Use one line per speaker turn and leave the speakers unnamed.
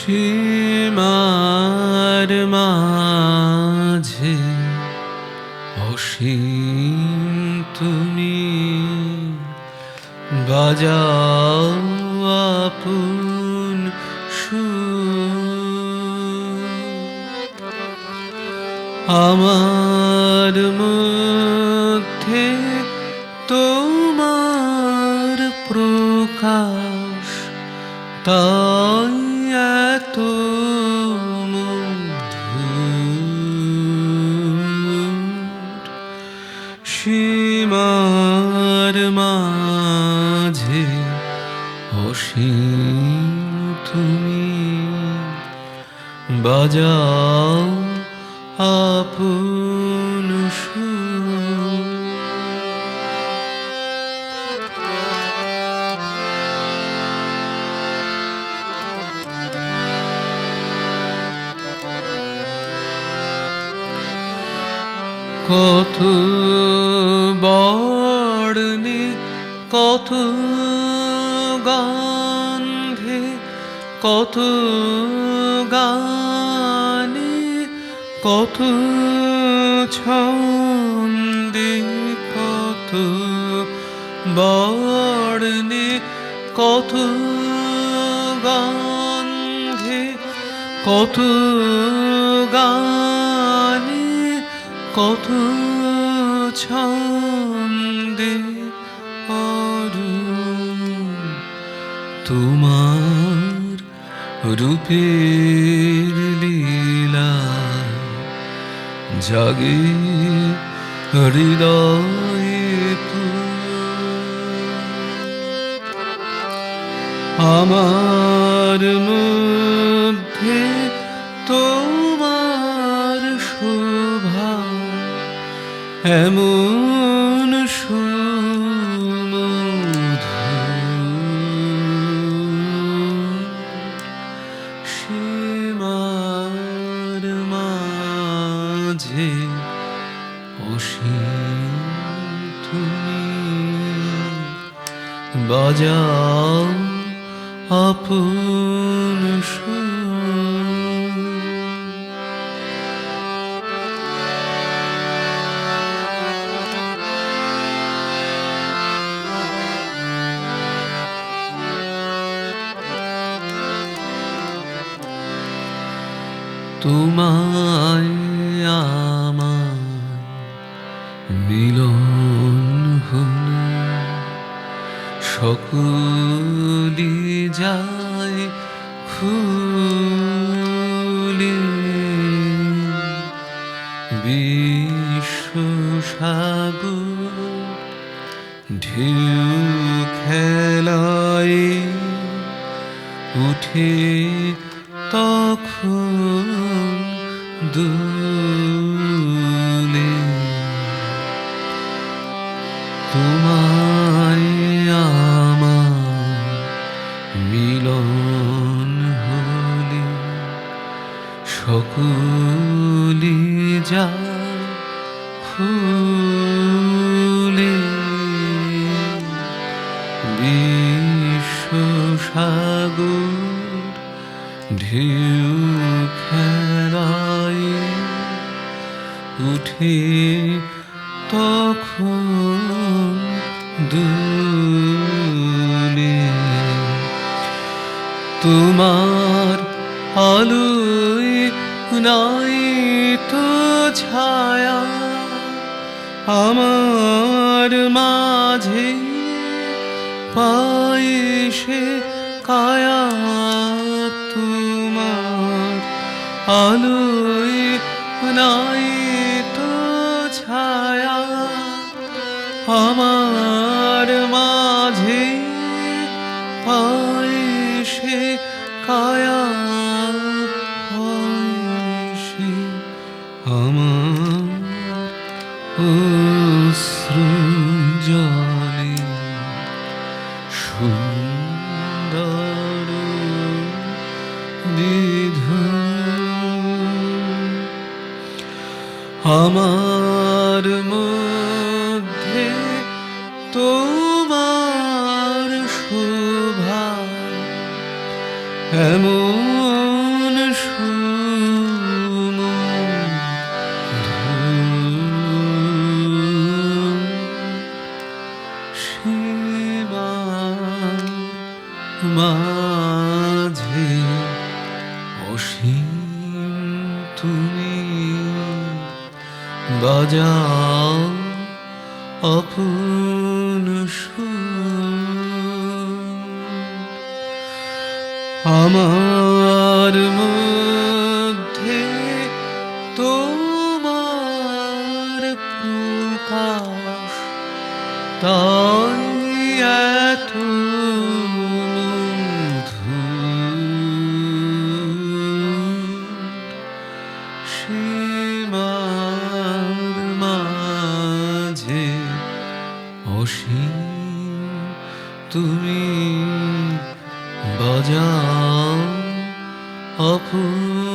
সীমার মাঝে অসীম তুমি বাজাও আপন আমার মধ্যে তোমার প্রকাশ তাই অসীম তুমি বাজাও আপন কত বড়নে কত গন্ধে কত গানে কত ছন্দে কত বড়নে কত গন্ধে কত গানে কত ছন্দে অরুণ। তোমার রূপের লীলা জাগে হৃদয়ে আমার মধ্যে তোমার শোভা এমন সীমার মাঝে অসীম তুমি বাজাও আপন সুর। মিলন হলো সকলি যায় খুলে বিশ্ব সাগর ঢেউ খেলায় উঠে তখন দুলে সকলি যায় ফুলে বিশ্ব সাগর ঢেউ খেলায় উঠে তখন দুলে তোমার আলোয় নাই তো ছায়া আমার মাঝে সে কায়া তোমার আলোয় নাই তো ছায়া আমার আমার মধ্যে তোমার শোভা এমন সীমা মা বাজাও আপন আমার মধ্যে তুমি বাজাও অপূর্ণ